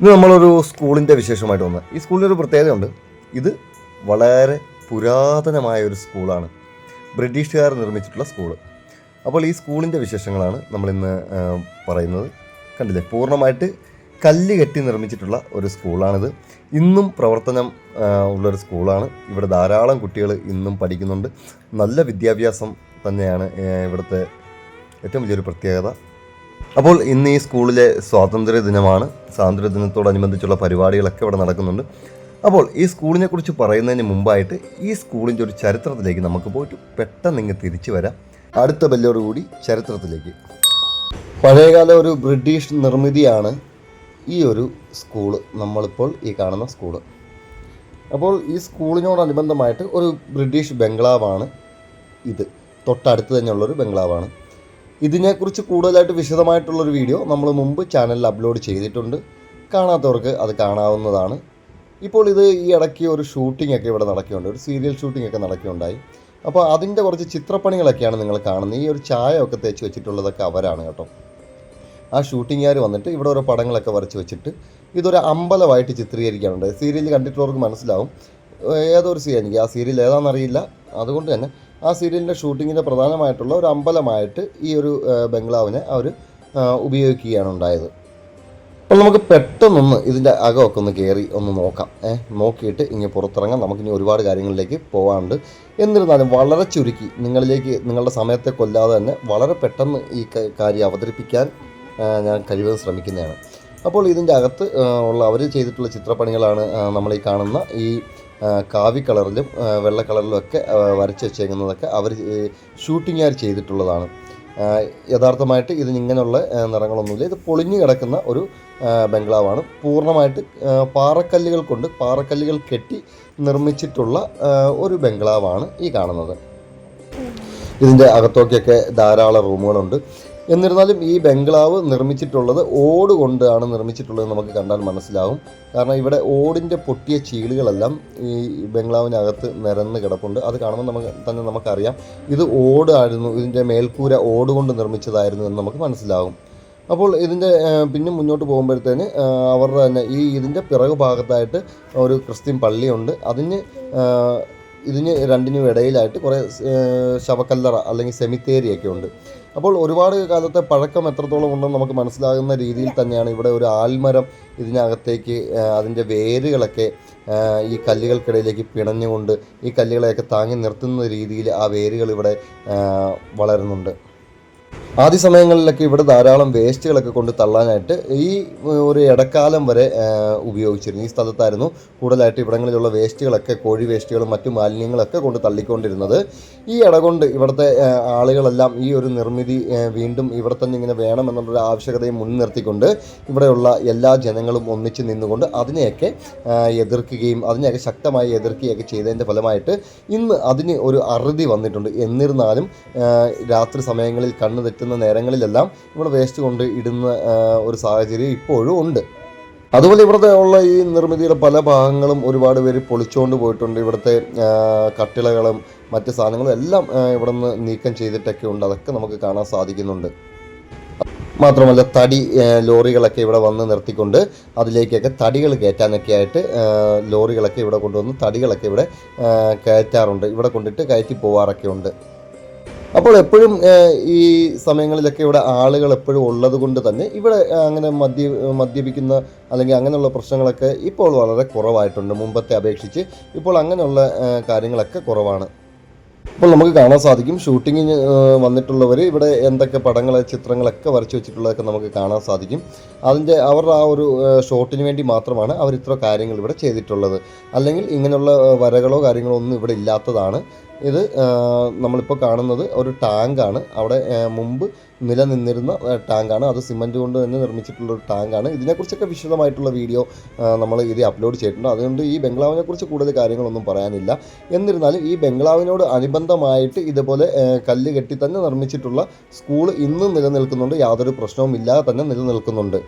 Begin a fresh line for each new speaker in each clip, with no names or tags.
ഇന്ന് നമ്മളൊരു സ്കൂളിന്റെ വിശേഷമായിട്ട് വന്നത് ഈ സ്കൂളിന് ഒരു പ്രത്യേകതയുണ്ട്. ഇത് വളരെ പുരാതനമായ ഒരു സ്കൂളാണ്. ബ്രിട്ടീഷുകാർ നിർമ്മിച്ചിട്ടുള്ള സ്കൂൾ അപ്പോൾ ഈ സ്കൂളിന്റെ വിശേഷങ്ങളാണ് നമ്മളിന്ന് പറയുന്നത്. കണ്ടില്ലേ? പൂർണമായിട്ട് കല്ല് കെട്ടി നിർമ്മിച്ചിട്ടുള്ള ഒരു സ്കൂളാണിത്. ഇന്നും പ്രവർത്തനം ഉള്ളൊരു സ്കൂളാണ്. ഇവിടെ ധാരാളം കുട്ടികൾ ഇന്നും പഠിക്കുന്നുണ്ട്. നല്ല വിദ്യാഭ്യാസം തന്നെയാണ് ഇവിടുത്തെ ഏറ്റവും വലിയൊരു പ്രത്യേകത. അപ്പോൾ ഇന്ന് ഈ സ്കൂളിലെ സ്വാതന്ത്ര്യ ദിനമാണ് സ്വാതന്ത്ര്യ ദിനത്തോടനുബന്ധിച്ചുള്ള പരിപാടികളൊക്കെ ഇവിടെ നടക്കുന്നുണ്ട്. അപ്പോൾ ഈ സ്കൂളിനെ കുറിച്ച് പറയുന്നതിന് മുമ്പായിട്ട് ഈ സ്കൂളിന്റെ ഒരു ചരിത്രത്തിലേക്ക് നമുക്ക് പോയിട്ട് പെട്ടെന്ന് ഇങ്ങ് തിരിച്ചു വരാം. അടുത്ത ബെല്ലോടുകൂടി ചരിത്രത്തിലേക്ക്. പഴയകാല ഒരു ബ്രിട്ടീഷ് നിർമ്മിതിയാണ് ഈ ഒരു സ്കൂൾ. നമ്മളിപ്പോൾ ഈ കാണുന്ന സ്കൂൾ. അപ്പോൾ ഈ സ്കൂളിനോടനുബന്ധമായിട്ട് ഒരു ബ്രിട്ടീഷ് ബംഗ്ലാവാണ് ഇത്. തൊട്ടടുത്ത് തന്നെയുള്ളൊരു ബംഗ്ലാവാണ്. ഇതിനെക്കുറിച്ച് കൂടുതലായിട്ട് വിശദമായിട്ടുള്ളൊരു വീഡിയോ നമ്മൾ മുമ്പ് ചാനലിൽ അപ്ലോഡ് ചെയ്തിട്ടുണ്ട്. കാണാത്തവർക്ക് അത് കാണാവുന്നതാണ്. ഇപ്പോൾ ഇത് ഈ ഇടയ്ക്ക് ഒരു ഷൂട്ടിംഗ് ഒക്കെ ഇവിടെ നടക്കുകയുണ്ട് ഒരു സീരിയൽ ഷൂട്ടിംഗ് ഒക്കെ നടക്കുകയുണ്ടായി അപ്പോൾ അതിന്റെ കുറച്ച് ചിത്രപ്പണികളൊക്കെയാണ് നിങ്ങൾ കാണുന്നത്. ഈ ഒരു ചായ ഒക്കെ തേച്ച് വെച്ചിട്ടുള്ളതൊക്കെ അവരാണ് കേട്ടോ. ആ ഷൂട്ടിങ്ങുകാർ വന്നിട്ട് ഇവിടെ ഓരോ പടങ്ങളൊക്കെ വരച്ച് വെച്ചിട്ട് ഇതൊരു അമ്പലമായിട്ട് ചിത്രീകരിക്കാനുണ്ട് സീരിയൽ കണ്ടിട്ടുള്ളവർക്ക് മനസ്സിലാവും. ഏതൊരു സീരിയൽ എനിക്ക് ആ സീരിയൽ ഏതാണെന്നറിയില്ല. അതുകൊണ്ട് തന്നെ ആ സീരിയലിന്റെ ഷൂട്ടിങ്ങിന്റെ പ്രധാനമായിട്ടുള്ള ഒരു അമ്പലമായിട്ട് ഈ ഒരു ഏഹ് ബംഗ്ലാവിനെ അവർ ഉപയോഗിക്കുകയാണ് ഉണ്ടായത്. അപ്പോൾ നമുക്ക് പെട്ടെന്നൊന്ന് ഇതിന്റെ അകമൊക്കെ ഒന്ന് കയറി ഒന്ന് നോക്കാം. ഏ നോക്കിയിട്ട് ഇങ്ങനെ പുറത്തിറങ്ങാം. നമുക്കിനി ഒരുപാട് കാര്യങ്ങളിലേക്ക് പോകാനുണ്ട് എന്നിരുന്നാലും വളരെ ചുരുക്കി നിങ്ങളിലേക്ക് നിങ്ങളുടെ സമയത്തെ കൊല്ലാതെ തന്നെ വളരെ പെട്ടെന്ന് ഈ കാര്യം അവതരിപ്പിക്കാൻ ഞാൻ കഴിവതും ശ്രമിക്കുന്നതാണ്. അപ്പോൾ ഇതിന്റെ അകത്ത് ഉള്ള അവർ ചെയ്തിട്ടുള്ള ചിത്രപ്പണികളാണ് നമ്മൾ ഈ കാണുന്ന ഈ കാവി കളറിലും വെള്ള കളറിലും ഒക്കെ വരച്ച് വെച്ചേക്കുന്നതൊക്കെ അവർ ഷൂട്ടിങ്ങുകാർ ചെയ്തിട്ടുള്ളതാണ്. യഥാർത്ഥമായിട്ട് ഇതിന് ഇങ്ങനെയുള്ള നിറങ്ങളൊന്നുമില്ല. ഇത് പൊളിഞ്ഞു കിടക്കുന്ന ഒരു ബംഗ്ലാവാണ്. പൂർണമായിട്ട് പാറക്കല്ലുകൾ കൊണ്ട് പാറക്കല്ലുകൾ കെട്ടി നിർമ്മിച്ചിട്ടുള്ള ഒരു ബംഗ്ലാവാണ് ഈ കാണുന്നത്. ഇതിന്റെ അകത്തോക്കൊക്കെ ധാരാളം റൂമുകളുണ്ട്. എന്നിരുന്നാലും ഈ ബംഗ്ലാവ് നിർമ്മിച്ചിട്ടുള്ളത് ഓട് കൊണ്ടാണ് നിർമ്മിച്ചിട്ടുള്ളത് നമുക്ക് കണ്ടാൽ മനസ്സിലാവും. കാരണം ഇവിടെ ഓടിന്റെ പൊട്ടിയ ചീളുകളെല്ലാം ഈ ബംഗ്ലാവിനകത്ത് നിരന്ന് കിടപ്പുണ്ട്. അത് കാണുമ്പോൾ നമുക്ക് തന്നെ നമുക്കറിയാം. ഇത് ഓടായിരുന്നു. ഇതിന്റെ മേൽക്കൂര ഓട് കൊണ്ട് നിർമ്മിച്ചതായിരുന്നു എന്ന് നമുക്ക് മനസ്സിലാവും. അപ്പോൾ ഇതിന്റെ പിന്നെ മുന്നോട്ട് പോകുമ്പോഴത്തേന് അവരുടെ തന്നെ ഈ ഇതിന്റെ പിറകു ഭാഗത്തായിട്ട് ഒരു ക്രിസ്ത്യൻ പള്ളിയുണ്ട്. അതിന് ഇതിന് രണ്ടിനും ഇടയിലായിട്ട് കുറേ ശവക്കല്ലറ അല്ലെങ്കിൽ സെമിത്തേരിയൊക്കെ ഉണ്ട്. അപ്പോൾ ഒരുപാട് കാലത്തെ പഴക്കം എത്രത്തോളം ഉണ്ടെന്ന് നമുക്ക് മനസ്സിലാകുന്ന രീതിയിൽ തന്നെയാണ് ഇവിടെ ഒരു ആൽമരം ഇതിനകത്തേക്ക് അതിന്റെ വേരുകളൊക്കെ ഈ കല്ലുകൾക്കിടയിലേക്ക് പിണഞ്ഞുകൊണ്ട് ഈ കല്ലുകളെയൊക്കെ താങ്ങി നിർത്തുന്ന രീതിയിൽ ആ വേരുകൾ ഇവിടെ വളരുന്നുണ്ട്. ആദ്യ സമയങ്ങളിലൊക്കെ ഇവിടെ ധാരാളം വേസ്റ്റുകളൊക്കെ കൊണ്ട് തള്ളാനായിട്ട് ഈ ഒരു ഇടക്കാലം വരെ ഉപയോഗിച്ചിരുന്നു. ഈ സ്ഥലത്തായിരുന്നു കൂടുതലായിട്ട് ഇവിടങ്ങളിലുള്ള വേസ്റ്റുകളൊക്കെ കോഴി വേസ്റ്റുകളും മറ്റു മാലിന്യങ്ങളൊക്കെ കൊണ്ട് തള്ളിക്കൊണ്ടിരുന്നത്. ഈ ഇട കൊണ്ട് ഇവിടുത്തെ ആളുകളെല്ലാം ഈ ഒരു നിർമ്മിതി വീണ്ടും ഇവിടെ തന്നെ ഇങ്ങനെ വേണമെന്നുള്ളൊരു ആവശ്യകതയെ മുൻനിർത്തിക്കൊണ്ട് ഇവിടെയുള്ള എല്ലാ ജനങ്ങളും ഒന്നിച്ച് നിന്നുകൊണ്ട് അതിനെയൊക്കെ എതിർക്കുകയും അതിനെയൊക്കെ ശക്തമായി എതിർക്കുകയൊക്കെ ചെയ്തതിന്റെ ഫലമായിട്ട് ഇന്ന് അതിന് ഒരു അറുതി വന്നിട്ടുണ്ട്. എന്നിരുന്നാലും രാത്രി സമയങ്ങളിൽ കണ്ണു തെറ്റുന്ന നേരങ്ങളിലെല്ലാം നമ്മൾ വേസ്റ്റ് കൊണ്ട് ഇടുന്ന ഒരു സാഹചര്യം ഇപ്പോഴും ഉണ്ട്. അതുപോലെ ഇവിടുത്തെ ഉള്ള ഈ നിർമ്മിതിയുടെ പല ഭാഗങ്ങളും ഒരുപാട് പേര് പൊളിച്ചുകൊണ്ട് പോയിട്ടുണ്ട്. ഇവിടുത്തെ കട്ടിളകളും മറ്റ് സാധനങ്ങളും എല്ലാം ഇവിടെ നിന്ന് നീക്കം ചെയ്തിട്ടൊക്കെ ഉണ്ട്. അതൊക്കെ നമുക്ക് കാണാൻ സാധിക്കുന്നുണ്ട്. മാത്രമല്ല തടി ലോറികളൊക്കെ ഇവിടെ വന്ന് നിർത്തിക്കൊണ്ട് അതിലേക്കൊക്കെ തടികൾ കയറ്റാനൊക്കെ ആയിട്ട് ലോറികളൊക്കെ ഇവിടെ കൊണ്ടുവന്ന് തടികളൊക്കെ ഇവിടെ കയറ്റാറുണ്ട്. ഇവിടെ കൊണ്ടിട്ട് കയറ്റി പോവാറൊക്കെ ഉണ്ട്. അപ്പോൾ എപ്പോഴും ഈ സമയങ്ങളിലൊക്കെ ഇവിടെ ആളുകൾ എപ്പോഴും ഉള്ളത് കൊണ്ട് തന്നെ ഇവിടെ അങ്ങനെ മദ്യ മദ്യപിക്കുന്ന അല്ലെങ്കിൽ അങ്ങനെയുള്ള പ്രശ്നങ്ങളൊക്കെ ഇപ്പോൾ വളരെ കുറവായിട്ടുണ്ട്. മുമ്പത്തെ അപേക്ഷിച്ച് ഇപ്പോൾ അങ്ങനെയുള്ള കാര്യങ്ങളൊക്കെ കുറവാണ്. അപ്പോൾ നമുക്ക് കാണാൻ സാധിക്കും. ഷൂട്ടിങ്ങിന് വന്നിട്ടുള്ളവർ ഇവിടെ എന്തൊക്കെ പടങ്ങൾ ചിത്രങ്ങളൊക്കെ വരച്ചു വെച്ചിട്ടുള്ളതൊക്കെ നമുക്ക് കാണാൻ സാധിക്കും. അതിന്റെ അവരുടെ ആ ഒരു ഷോട്ടിന് വേണ്ടി മാത്രമാണ് അവർ ഇത്ര കാര്യങ്ങൾ ഇവിടെ ചെയ്തിട്ടുള്ളത്. അല്ലെങ്കിൽ ഇങ്ങനെയുള്ള വരകളോ കാര്യങ്ങളോ ഒന്നും ഇവിടെ ഇല്ലാത്തതാണ്. ഇത് നമ്മളിപ്പോൾ കാണുന്നത് ഒരു ടാങ്കാണ്. അവിടെ മുമ്പ് നിലനിന്നിരുന്ന ടാങ്കാണ്. അത് സിമന്റ് കൊണ്ട് തന്നെ നിർമ്മിച്ചിട്ടുള്ള ഒരു ടാങ്കാണ്. ഇതിനെക്കുറിച്ചൊക്കെ വിശദമായിട്ടുള്ള വീഡിയോ നമ്മൾ ഇത് അപ്ലോഡ് ചെയ്തിട്ടുണ്ട്. അതുകൊണ്ട് ഈ ബംഗ്ലാവിനെക്കുറിച്ച് കൂടുതൽ കാര്യങ്ങളൊന്നും പറയാനില്ല. എന്നിരുന്നാലും ഈ ബംഗ്ലാവിനോട് അനുബന്ധമായിട്ട് ഇതുപോലെ കല്ല് കെട്ടി തന്നെ നിർമ്മിച്ചിട്ടുള്ള സ്കൂൾ ഇന്നും നിലനിൽക്കുന്നുണ്ട്. യാതൊരു പ്രശ്നവും ഇല്ലാതെ തന്നെ നിലനിൽക്കുന്നുണ്ട്.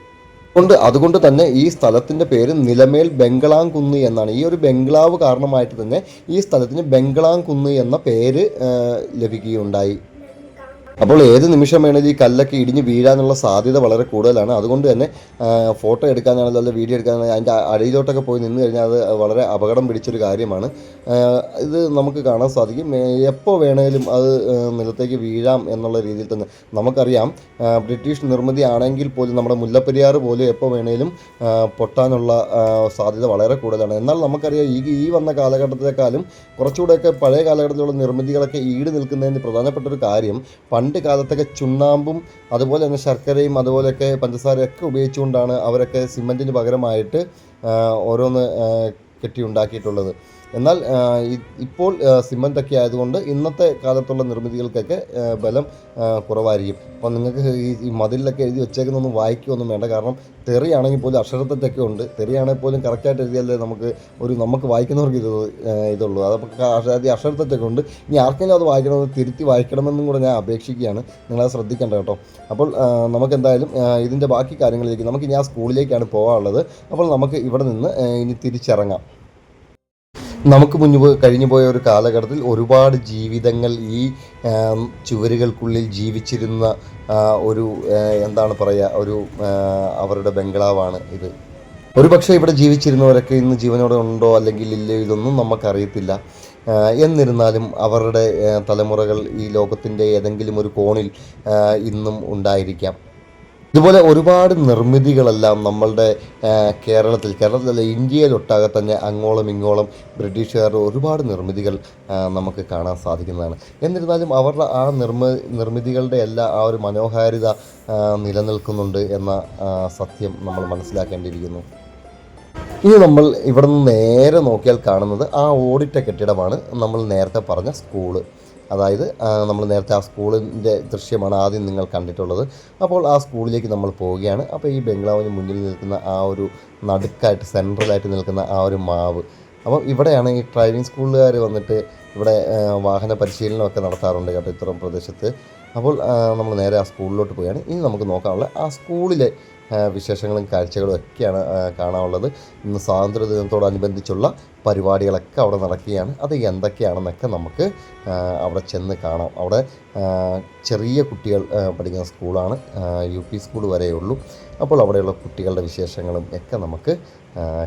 കൊണ്ട് അതുകൊണ്ട് തന്നെ ഈ സ്ഥലത്തിന്റെ പേര് നിലമേൽ ബംഗ്ലാംകുന്ന് എന്നാണ്. ഈ ഒരു ബംഗ്ലാവ് കാരണമായിട്ട് തന്നെ ഈ സ്ഥലത്തിന് ബംഗ്ലാംകുന്ന് എന്ന പേര് ലഭിക്കുകയുണ്ടായി. അപ്പോൾ ഏത് നിമിഷം വേണേലും ഈ കല്ലൊക്കെ ഇടിഞ്ഞ് വീഴാനുള്ള സാധ്യത വളരെ കൂടുതലാണ്. അതുകൊണ്ട് തന്നെ ഫോട്ടോ എടുക്കാനാണെങ്കിലും അല്ലെങ്കിൽ വീഡിയോ എടുക്കാനാണെങ്കിലും അതിന്റെ അടിയിലോട്ടൊക്കെ പോയി നിന്ന് കഴിഞ്ഞാൽ അത് വളരെ അപകടം പിടിച്ചൊരു കാര്യമാണ്. ഇത് നമുക്ക് കാണാൻ സാധിക്കും. എപ്പോൾ വേണേലും അത് നിലത്തേക്ക് വീഴാം എന്നുള്ള രീതിയിൽ തന്നെ നമുക്കറിയാം. ബ്രിട്ടീഷ് നിർമ്മിതി ആണെങ്കിൽ പോലും നമ്മുടെ മുല്ലപ്പെരിയാർ പോലും എപ്പോൾ വേണേലും പൊട്ടാനുള്ള സാധ്യത വളരെ കൂടുതലാണ്. എന്നാൽ നമുക്കറിയാം ഈ ഈ വന്ന കാലഘട്ടത്തെക്കാളും കുറച്ചുകൂടെയൊക്കെ പഴയ കാലഘട്ടത്തിലുള്ള നിർമ്മിതികളൊക്കെ ഈട് നിൽക്കുന്നതിന് പ്രധാനപ്പെട്ട ഒരു കാര്യം പണ്ട് കാലത്തൊക്കെ ചുണ്ണാമ്പും അതുപോലെ തന്നെ ശർക്കരയും അതുപോലെയൊക്കെ പഞ്ചസാരയൊക്കെ ഉപയോഗിച്ചുകൊണ്ടാണ് അവരൊക്കെ സിമന്റിന് പകരമായിട്ട് ഓരോന്ന് കെട്ടി കെട്ടിയുണ്ടാക്കിയിട്ടുള്ളത് എന്നാൽ ഇപ്പോൾ സിമന്റൊക്കെ ആയതുകൊണ്ട് ഇന്നത്തെ കാലത്തുള്ള നിർമ്മിതികൾക്കൊക്കെ ബലം കുറവായിരിക്കും. അപ്പം നിങ്ങൾക്ക് ഈ മതിലൊക്കെ എഴുതി വെച്ചേക്കുന്നൊന്നും വായിക്കുകയൊന്നും വേണ്ട. കാരണം തെറിയാണെങ്കിൽ പോലും അക്ഷരത്തെറ്റൊക്കെ ഉണ്ട്. തെറിയാണെങ്കിൽ പോലും കറക്റ്റായിട്ട് എഴുതിയാലേ നമുക്ക് ഒരു നമുക്ക് വായിക്കുന്നവർക്ക് ഇത് ഇതുള്ളൂ. അതൊക്കെ ആദ്യം അക്ഷരത്തെറ്റൊക്കെ ഉണ്ട്. ഇനി ആർക്കെങ്കിലും അത് വായിക്കണമെന്ന് തിരുത്തി വായിക്കണമെന്നും കൂടെ ഞാൻ അപേക്ഷിക്കുകയാണ്. നിങ്ങളത് ശ്രദ്ധിക്കേണ്ട കേട്ടോ. അപ്പോൾ നമുക്ക് എന്തായാലും ഇതിന്റെ ബാക്കി കാര്യങ്ങളിലേക്ക് നമുക്ക് ആ സ്കൂളിലേക്കാണ് പോകാനുള്ളത്. അപ്പോൾ നമുക്ക് ഇവിടെ നിന്ന് ഇനി തിരിച്ചിറങ്ങാം. നമുക്ക് മുൻപ് കഴിഞ്ഞു പോയ ഒരു കാലഘട്ടത്തിൽ ഒരുപാട് ജീവിതങ്ങൾ ഈ ചുവരുകൾക്കുള്ളിൽ ജീവിച്ചിരുന്ന ഒരു എന്താണ് പറയുക ഒരു അവരുടെ ബംഗ്ലാവാണ് ഇത്. ഒരു പക്ഷേ ഇവിടെ ജീവിച്ചിരുന്നവരൊക്കെ ഇന്ന് ജീവനോടെ ഉണ്ടോ അല്ലെങ്കിൽ ഇല്ലയോ ഇതൊന്നും നമുക്കറിയത്തില്ല. എന്നിരുന്നാലും അവരുടെ തലമുറകൾ ഈ ലോകത്തിന്റെ ഏതെങ്കിലും ഒരു കോണിൽ ഇന്നും ഉണ്ടായിരിക്കാം. ഇതുപോലെ ഒരുപാട് നിർമ്മിതികളെല്ലാം നമ്മളുടെ കേരളത്തിൽ കേരളത്തിലല്ല ഇന്ത്യയിലൊട്ടാകെ തന്നെ അങ്ങോളം ഇങ്ങോളം ബ്രിട്ടീഷുകാരുടെ ഒരുപാട് നിർമ്മിതികൾ നമുക്ക് കാണാൻ സാധിക്കുന്നതാണ്. എന്നിരുന്നാലും അവരുടെ ആ നിർമ്മ നിർമ്മിതികളുടെ എല്ലാ ആ ഒരു മനോഹാരിത നിലനിൽക്കുന്നുണ്ട് എന്ന സത്യം നമ്മൾ മനസ്സിലാക്കേണ്ടിയിരിക്കുന്നു. ഇനി നമ്മൾ ഇവിടെ നിന്ന് നേരെ നോക്കിയാൽ കാണുന്നത് ആ ഓടിട്ട കെട്ടിടമാണ് നമ്മൾ നേരത്തെ പറഞ്ഞ സ്കൂൾ. അതായത് നമ്മൾ നേരത്തെ ആ സ്കൂളിന്റെ ദൃശ്യമാണ് ആദ്യം നിങ്ങൾ കണ്ടിട്ടുള്ളത്. അപ്പോൾ ആ സ്കൂളിലേക്ക് നമ്മൾ പോവുകയാണ്. അപ്പോൾ ഈ ബംഗ്ലാവിന് മുന്നിൽ നിൽക്കുന്ന ആ ഒരു നടുക്കായിട്ട് സെൻട്രലായിട്ട് നിൽക്കുന്ന ആ ഒരു മാവ്. അപ്പം ഇവിടെയാണ് ഈ ഡ്രൈവിംഗ് സ്കൂളുകാർ വന്നിട്ട് ഇവിടെ വാഹന പരിശീലനമൊക്കെ നടത്താറുണ്ട് കേട്ടോ ഇത്തരം പ്രദേശത്ത്. അപ്പോൾ നമ്മൾ നേരെ ആ സ്കൂളിലോട്ട് പോവുകയാണ്. ഇനി നമുക്ക് നോക്കാനുള്ള ആ സ്കൂളിലെ വിശേഷങ്ങളും കാഴ്ചകളും ഒക്കെയാണ് കാണാനുള്ളത്. ഇന്ന് സ്വാതന്ത്ര്യ ദിനത്തോടനുബന്ധിച്ചുള്ള പരിപാടികളൊക്കെ അവിടെ നടക്കുകയാണ്. അത് എന്തൊക്കെയാണെന്നൊക്കെ നമുക്ക് അവിടെ ചെന്ന് കാണാം. അവിടെ ചെറിയ കുട്ടികൾ പഠിക്കുന്ന സ്കൂളാണ് യു പി സ്കൂൾ വരെയുള്ളൂ. അപ്പോൾ അവിടെയുള്ള കുട്ടികളുടെ വിശേഷങ്ങളും ഒക്കെ നമുക്ക്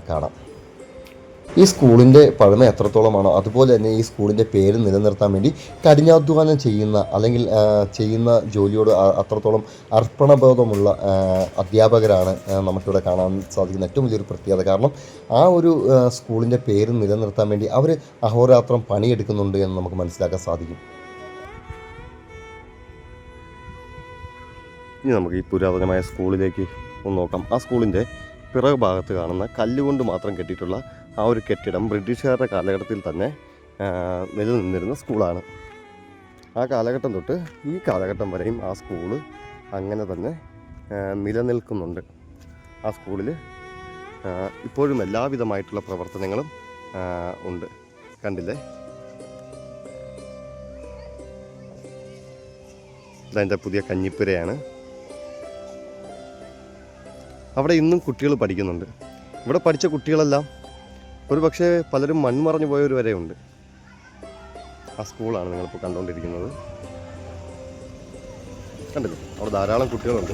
കാണാം. ഈ സ്കൂളിന്റെ പഴമ എത്രത്തോളമാണോ? അതുപോലെ തന്നെ ഈ സ്കൂളിന്റെ പേര് നിലനിർത്താൻ വേണ്ടി കഠിനാധ്വാനം ചെയ്യുന്ന അല്ലെങ്കിൽ ചെയ്യുന്ന ജോലിയോട് അത്രത്തോളം അർപ്പണബോധമുള്ള അധ്യാപകരാണ് നമുക്കിവിടെ കാണാൻ സാധിക്കുന്ന ഏറ്റവും വലിയൊരു പ്രത്യേകത. കാരണം ആ ഒരു സ്കൂളിന്റെ പേര് നിലനിർത്താൻ വേണ്ടി അവർ അഹോരാത്രം പണിയെടുക്കുന്നുണ്ട് എന്ന് നമുക്ക് മനസ്സിലാക്കാൻ സാധിക്കും. ഇനി നമുക്ക് ഈ പുരാതനമായ സ്കൂളിലേക്ക് ഒന്ന് നോക്കാം. ആ സ്കൂളിന്റെ പിറകു ഭാഗത്ത് കാണുന്ന കല്ലുകൊണ്ട് മാത്രം കെട്ടിയിട്ടുള്ള ആ ഒരു കെട്ടിടം ബ്രിട്ടീഷുകാരുടെ കാലഘട്ടത്തിൽ തന്നെ നിലനിന്നിരുന്ന സ്കൂളാണ്. ആ കാലഘട്ടം തൊട്ട് ഈ കാലഘട്ടം വരെയും ആ സ്കൂൾ അങ്ങനെ തന്നെ നിലനിൽക്കുന്നുണ്ട്. ആ സ്കൂളിൽ ഇപ്പോഴും എല്ലാവിധമായിട്ടുള്ള പ്രവർത്തനങ്ങളും ഉണ്ട്. കണ്ടില്ലേ? ഇതതിന്റെ പുതിയ കഞ്ഞിപ്പുരയാണ്. അവിടെ ഇന്നും കുട്ടികൾ പഠിക്കുന്നുണ്ട്. ഇവിടെ പഠിച്ച കുട്ടികളെല്ലാം ഒരു പക്ഷേ പലരും മൺമറഞ്ഞു പോയവർ വരെ ഉണ്ട് ആ സ്കൂളാണ് നിങ്ങളിപ്പോൾ കണ്ടുകൊണ്ടിരിക്കുന്നത് കണ്ടില്ലേ? അവിടെ ധാരാളം കുട്ടികളുണ്ട്.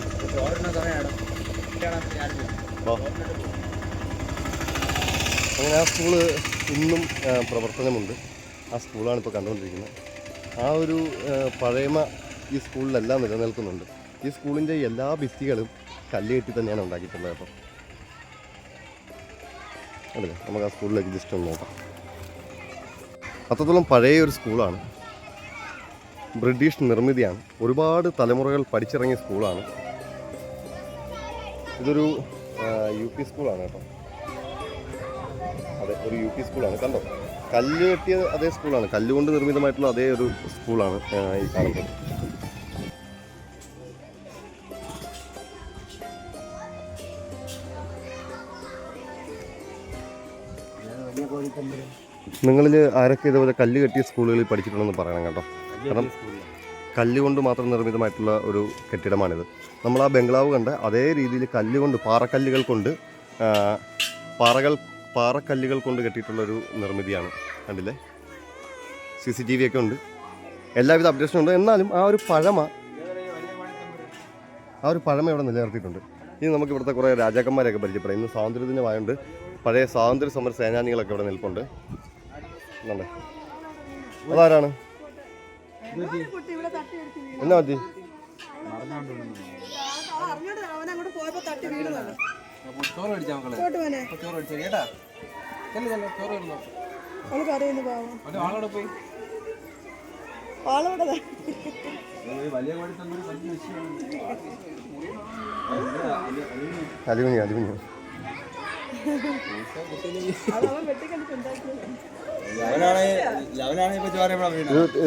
അങ്ങനെ ആ സ്കൂൾ ഇന്നും പ്രവർത്തനമുണ്ട്. ആ സ്കൂളാണ് ഇപ്പോൾ കണ്ടുകൊണ്ടിരിക്കുന്നത് ആ ഒരു പഴയമ ഈ സ്കൂളിലെല്ലാം നിലനിൽക്കുന്നുണ്ട്. ഈ സ്കൂളിന്റെ എല്ലാ ഭിത്തികളും കല്ലുകെട്ടി തന്നെയാണ് ഉണ്ടാക്കിയിട്ടുള്ളത് കേട്ടോ അല്ലേ? നമുക്ക് ആ സ്കൂളിലേക്ക് ജസ്റ്റ് ഒന്ന് നോക്കാം. അത്രത്തോളം പഴയ ഒരു സ്കൂളാണ്. ബ്രിട്ടീഷ് നിർമ്മിതിയാണ്. ഒരുപാട് തലമുറകൾ പഠിച്ചിറങ്ങിയ സ്കൂളാണ്. ഇതൊരു യു പി സ്കൂളാണ് കേട്ടോ. അതെ ഒരു യു പി സ്കൂളാണ്. കണ്ടോ? കല്ല് കെട്ടിയ അതേ സ്കൂളാണ്. കല്ലുകൊണ്ട് നിർമ്മിതമായിട്ടുള്ള അതേ ഒരു സ്കൂളാണ് ഈ കാണുന്നത്. നിങ്ങളിൽ ആരൊക്കെ ഇതുപോലെ കല്ല് കെട്ടിയ സ്കൂളുകളിൽ പഠിച്ചിട്ടുണ്ടെന്ന് പറയണം കേട്ടോ. കാരണം കല്ലുകൊണ്ട് മാത്രം നിർമ്മിതമായിട്ടുള്ള ഒരു കെട്ടിടമാണിത്. നമ്മൾ ആ ബംഗ്ലാവ് കണ്ട അതേ രീതിയിൽ കല്ലുകൊണ്ട് പാറക്കല്ലുകൾ കൊണ്ട് പാറകൾ പാറക്കല്ലുകൾ കൊണ്ട് കെട്ടിയിട്ടുള്ളൊരു നിർമ്മിതിയാണ്. കണ്ടില്ലേ? സി സി ടി വി ഒക്കെ ഉണ്ട്. എല്ലാവിധ അപ്ഡേഷനും ഉണ്ട്. എന്നാലും ആ ഒരു പഴമ ആ ഒരു പഴമ ഇവിടെ നിലനിർത്തിയിട്ടുണ്ട്. ഇനി നമുക്ക് ഇവിടുത്തെ കുറേ രാജാക്കന്മാരെയൊക്കെ പരിചയപ്പെടാം. ഇന്ന് സ്വാതന്ത്ര്യദിനമായതുകൊണ്ട് പഴയ സ്വാതന്ത്ര്യ സമര സേനാനികളൊക്കെ ഇവിടെ നിൽപ്പുണ്ട്. എന്നുണ്ട് അതാരാണ്. എന്നാ
മതി അറിഞ്ഞോണ്ട് അവൻ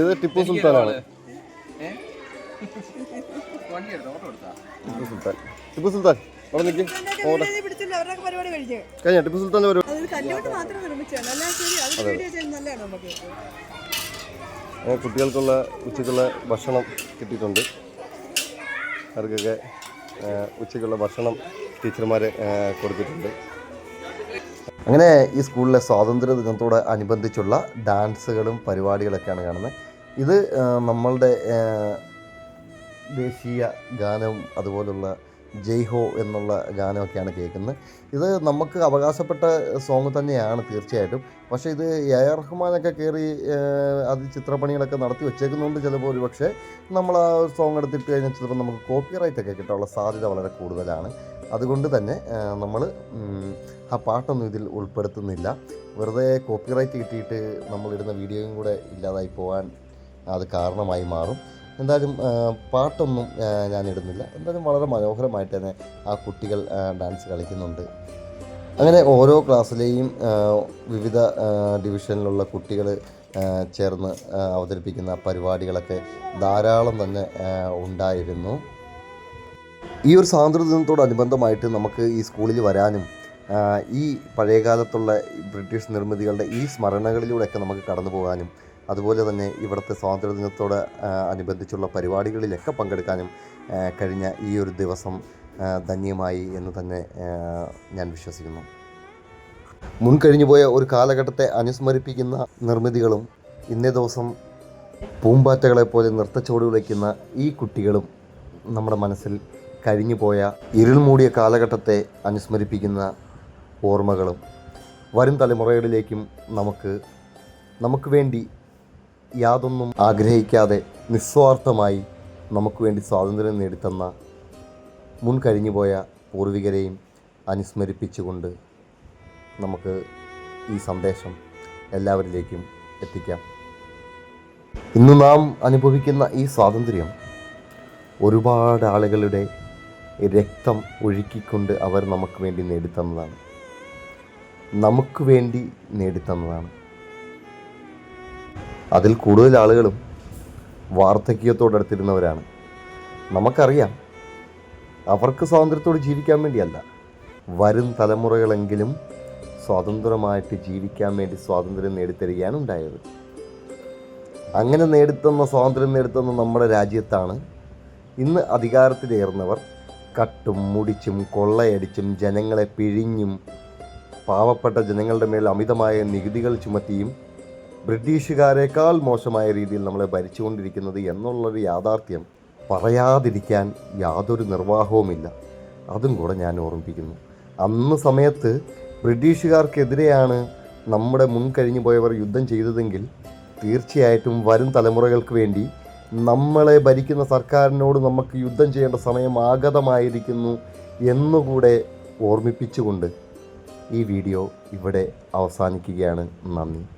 ഇത് ടിപ്പു സുൽത്താനാണ്. ടിപ്പു സുൽത്താൻ. ടിപ്പു സുൽത്താൻ അവിടെ നിൽക്കും കഴിഞ്ഞ? ടിപ്പു
സുൽത്താന്റെ പരിപാടി?
അങ്ങനെ കുട്ടികൾക്കുള്ള ഉച്ചക്കുള്ള ഭക്ഷണം കിട്ടിയിട്ടുണ്ട്. അവർക്കൊക്കെ ഉച്ചക്കുള്ള ഉച്ചയ്ക്കുള്ള ഭക്ഷണം ടീച്ചർമാർ കൊടുത്തിട്ടുണ്ട്. അങ്ങനെ ഈ സ്കൂളിലെ സ്വാതന്ത്ര്യ ദിനത്തോട് അനുബന്ധിച്ചുള്ള ഡാൻസുകളും പരിപാടികളൊക്കെയാണ് കാണുന്നത്. ഇത് നമ്മളുടെ ദേശീയ ഗാനവും അതുപോലുള്ള ജയ് ഹോ എന്നുള്ള ഗാനമൊക്കെയാണ് കേൾക്കുന്നത്. ഇത് നമുക്ക് അവകാശപ്പെട്ട സോങ് തന്നെയാണ് തീർച്ചയായിട്ടും. പക്ഷേ ഇത് എ ആർ റഹ്മാനൊക്കെ കയറി അത് ചിത്രപ്പണികളൊക്കെ നടത്തി വെച്ചേക്കുന്നതുകൊണ്ട് ചിലപ്പോൾ ഒരു പക്ഷേ നമ്മൾ ആ സോങ് എടുത്തിട്ട് കഴിഞ്ഞാൽ ചിലപ്പോൾ നമുക്ക് കോപ്പി റൈറ്റൊക്കെ കിട്ടാനുള്ള സാധ്യത വളരെ കൂടുതലാണ്. അതുകൊണ്ട് തന്നെ നമ്മൾ ആ പാട്ടൊന്നും ഇതിൽ ഉൾപ്പെടുത്തുന്നില്ല. വെറുതെ കോപ്പിറൈറ്റ് കിട്ടിയിട്ട് നമ്മളിടുന്ന വീഡിയോയും കൂടെ ഇല്ലാതായി പോകാൻ അത് കാരണമായി മാറും. എന്തായാലും പാട്ടൊന്നും ഞാൻ ഇടുന്നില്ല എന്തായാലും വളരെ മനോഹരമായിട്ട് തന്നെ ആ കുട്ടികൾ ഡാൻസ് കളിക്കുന്നുണ്ട്. അങ്ങനെ ഓരോ ക്ലാസ്സിലെയും വിവിധ ഡിവിഷനിലുള്ള കുട്ടികൾ ചേർന്ന് അവതരിപ്പിക്കുന്ന പരിപാടികളൊക്കെ ധാരാളം തന്നെ ഉണ്ടായിരുന്നു. ഈ ഒരു സ്വാതന്ത്ര്യ ദിനത്തോടനുബന്ധമായിട്ട് നമുക്ക് ഈ സ്കൂളിൽ വരാനും ഈ പഴയകാലത്തുള്ള ബ്രിട്ടീഷ് നിർമ്മിതികളുടെ ഈ സ്മരണകളിലൂടെയൊക്കെ നമുക്ക് കടന്നു പോകാനും അതുപോലെ തന്നെ ഇവിടുത്തെ സ്വാതന്ത്ര്യ ദിനത്തോട് ആ, അനുബന്ധിച്ചുള്ള പരിപാടികളിലൊക്കെ പങ്കെടുക്കാനും കഴിഞ്ഞ ഈ ഒരു ദിവസം ധന്യമായി എന്ന് തന്നെ ഞാൻ വിശ്വസിക്കുന്നു. മുൻകഴിഞ്ഞു പോയ ഒരു കാലഘട്ടത്തെ അനുസ്മരിപ്പിക്കുന്ന നിർമ്മിതികളും ഇന്നേ ദിവസം പൂമ്പാറ്റകളെ പോലെ നൃത്തച്ചുവട് വയ്ക്കുന്ന ഈ കുട്ടികളും നമ്മുടെ മനസ്സിൽ കഴിഞ്ഞു പോയ ഇരുൾ മൂടിയ കാലഘട്ടത്തെ അനുസ്മരിപ്പിക്കുന്ന ഓർമ്മകളും വരും തലമുറകളിലേക്കും നമുക്ക് നമുക്ക് വേണ്ടി യാതൊന്നും ആഗ്രഹിക്കാതെ നിസ്വാർത്ഥമായി നമുക്ക് വേണ്ടി സ്വാതന്ത്ര്യം നേടിത്തന്ന മുൻ കഴിഞ്ഞുപോയ പൂർവികരെയും അനുസ്മരിപ്പിച്ചുകൊണ്ട് നമുക്ക് ഈ സന്ദേശം എല്ലാവരിലേക്കും എത്തിക്കാം. ഇന്ന് നാം അനുഭവിക്കുന്ന ഈ സ്വാതന്ത്ര്യം ഒരുപാട് ആളുകളുടെ രക്തം ഒഴുക്കിക്കൊണ്ട് അവർ നമുക്ക് വേണ്ടി നേടിത്തന്നതാണ്. നമുക്ക് വേണ്ടി നേടിത്തന്നതാണ്. അതിൽ കൂടുതൽ ആളുകളും വാർദ്ധക്യത്തോടടുത്തിരുന്നവരാണ്. നമുക്കറിയാം അവർക്ക് സ്വാതന്ത്ര്യത്തോട് ജീവിക്കാൻ വേണ്ടിയല്ല വരും തലമുറകളെങ്കിലും സ്വതന്ത്രമായിട്ട് ജീവിക്കാൻ വേണ്ടി സ്വാതന്ത്ര്യം നേടിത്തരികയാണ് ഉണ്ടായത്. അങ്ങനെ നേടിത്തന്ന സ്വാതന്ത്ര്യം നേടിത്തന്ന നമ്മുടെ രാജ്യത്താണ് ഇന്ന് അധികാരത്തിലേറുന്നവർ കട്ടും മുടിച്ചും കൊള്ളയടിച്ചും ജനങ്ങളെ പിഴിഞ്ഞും പാവപ്പെട്ട ജനങ്ങളുടെ മേൽ അമിതമായ നികുതികൾ ചുമത്തിയും ബ്രിട്ടീഷുകാരേക്കാൾ മോശമായ രീതിയിൽ നമ്മളെ ഭരിച്ചുകൊണ്ടിരിക്കുന്നത് എന്നുള്ളൊരു യാഥാർത്ഥ്യം പറയാതിരിക്കാൻ യാതൊരു നിർവാഹവുമില്ല. അതും കൂടെ ഞാൻ ഓർമ്മിപ്പിക്കുന്നു. അന്ന് സമയത്ത് ബ്രിട്ടീഷുകാർക്കെതിരെയാണ് നമ്മുടെ മുൻ കഴിഞ്ഞു പോയവർ യുദ്ധം ചെയ്തതെങ്കിൽ തീർച്ചയായിട്ടും വരും തലമുറകൾക്ക് വേണ്ടി നമ്മളെ ഭരിക്കുന്ന സർക്കാരിനോട് നമുക്ക് യുദ്ധം ചെയ്യേണ്ട സമയം ആഗതമായിരിക്കുന്നു എന്നുകൂടെ ഓർമ്മിപ്പിച്ചുകൊണ്ട് ഈ വീഡിയോ ഇവിടെ അവസാനിക്കുകയാണ്. നന്ദി.